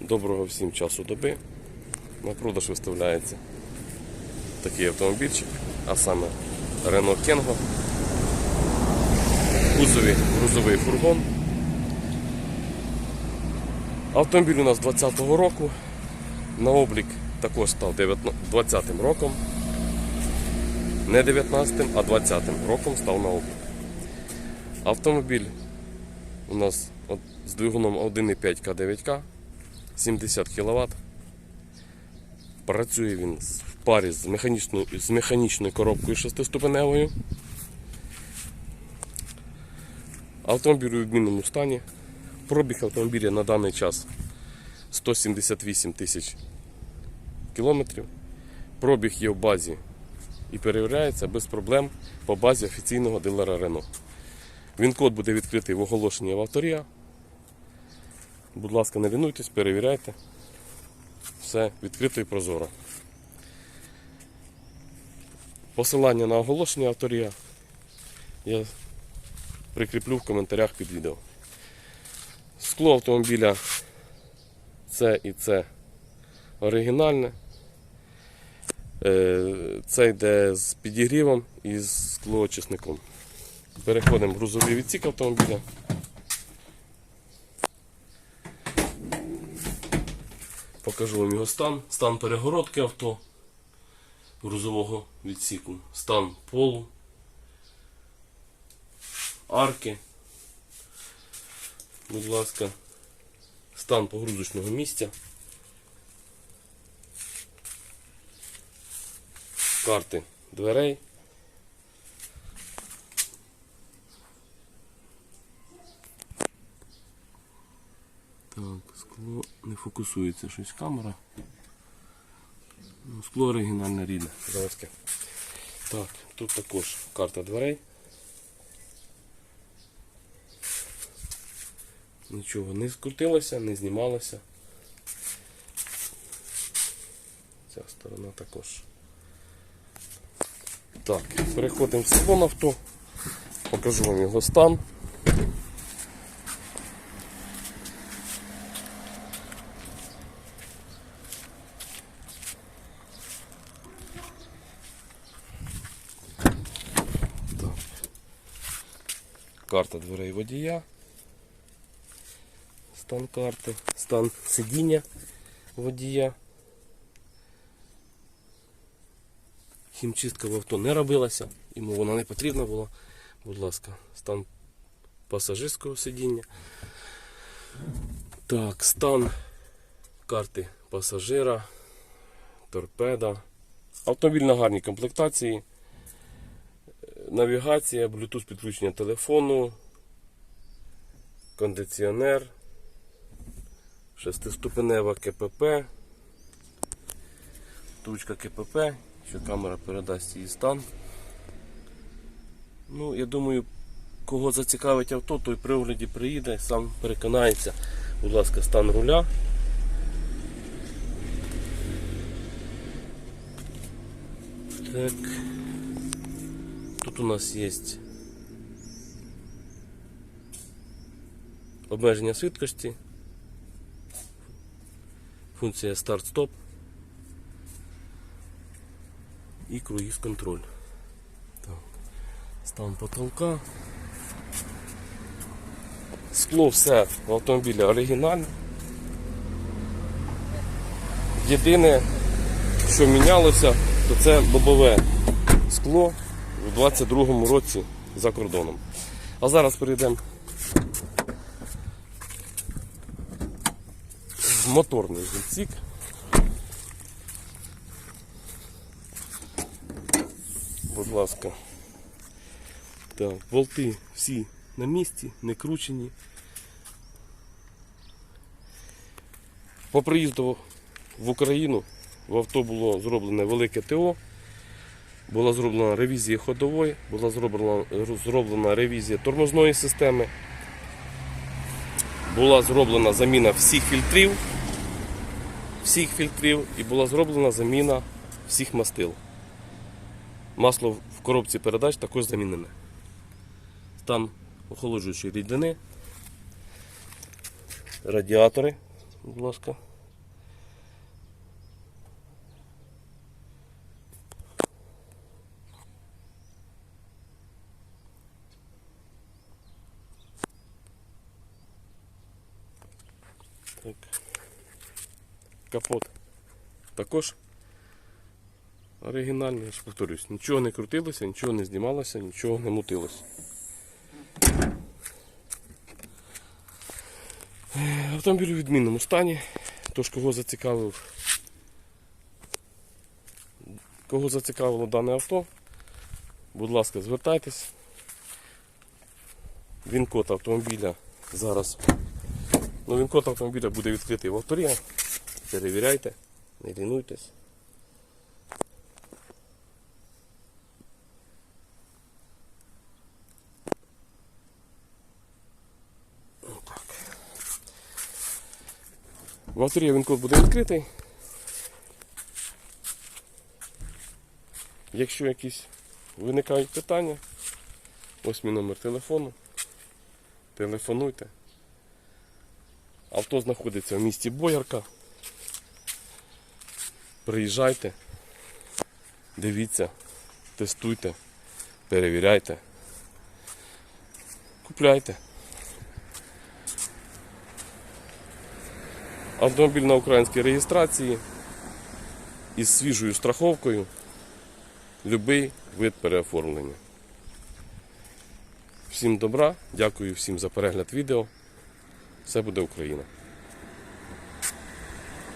Доброго всім часу доби. На продаж виставляється такий автомобільчик, а саме Renault Kengo. Кузові грузовий фургон. Автомобіль у нас 20-го року. На облік також став 20-м роком. Не 19-м, а 20-м роком став на облік. Автомобіль у нас з двигуном 1,5 К9К, 70 кВт. Працює він в парі з механічною, з механічною коробкою шестиступеневою. Автомобіль у відмінному стані. Пробіг автомобіля на даний час 178 тисяч кілометрів. Пробіг є в базі і перевіряється без проблем по базі офіційного дилера Renault. Він код буде відкритий в оголошенні в авторія. Будь ласка, не лінуйтесь, перевіряйте. Все відкрито і прозоро. Посилання на оголошення авторія я прикріплю в коментарях під відео. Скло автомобіля це і це оригінальне. Е, Це йде з підігрівом і з склоочисником. Переходимо в грузовий відсік автомобіля. Покажу вам його стан. Стан перегородки авто грузового відсіку, стан полу, арки. Будь ласка, стан погрузочного місця. Карти дверей. Так, скло не фокусується щось камера. Ну, Скло оригінальне рідне, заводське. Так, тут також карта дверей. Нічого не скрутилося, не знімалося. Ця сторона також. Так, переходимо в салон авто. Покажу вам його стан. Карта дверей водія. Стан карти, стан сидіння водія. Хімчистка в авто не робилася, йому вона не потрібна була. Будь ласка, стан пасажирського сидіння. Так, стан карти пасажира, торпеда. Автомобіль на гарній комплектації. Навігація, Bluetooth підключення телефону, кондиціонер, шестиступенева КПП, тучка КПП, що камера передасть її стан. Ну, я думаю, кого зацікавить авто, той при огляді приїде, сам переконається. Будь ласка, стан руля. Так. Тут у нас є обмеження швидкості, функція старт-стоп і круїз контроль. Стан потолка. Скло все в автомобілі оригінальне. Єдине, що мінялося, то це лобове скло у 22-му році за кордоном. А зараз перейдемо в моторний відсік. Будь ласка. Так, болти всі на місці, не кручені. По приїзду в Україну в авто було зроблене велике ТО. Була зроблена ревізія ходової, була зроблена, зроблена ревізія тормозної системи, була зроблена заміна всіх фільтрів, всіх фільтрів і була зроблена заміна всіх мастил. Масло в коробці передач також замінене. Стан охолоджуючої рідини, радіатори, будь ласка. Так. Капот. Також оригінальний, я ж повторюсь, нічого не крутилося, нічого не знімалося, нічого не мутилося. Е, Автомобіль у відмінному стані. Тож кого зацікавив, кого зацікавило дане авто, будь ласка, звертайтесь. Він код автомобіля зараз. Ну, він код автомобіля буде відкритий в авторія. Перевіряйте, не лінуйтесь. Отак. В він буде відкритий. Якщо якісь виникають питання, ось мій номер телефону. Телефонуйте. Авто знаходиться в місті Боярка. Приїжджайте, дивіться, тестуйте, перевіряйте, купляйте. Автомобіль на українській реєстрації із свіжою страховкою. Любий вид переоформлення. Всім добра, дякую всім за перегляд відео. Все буде Україна!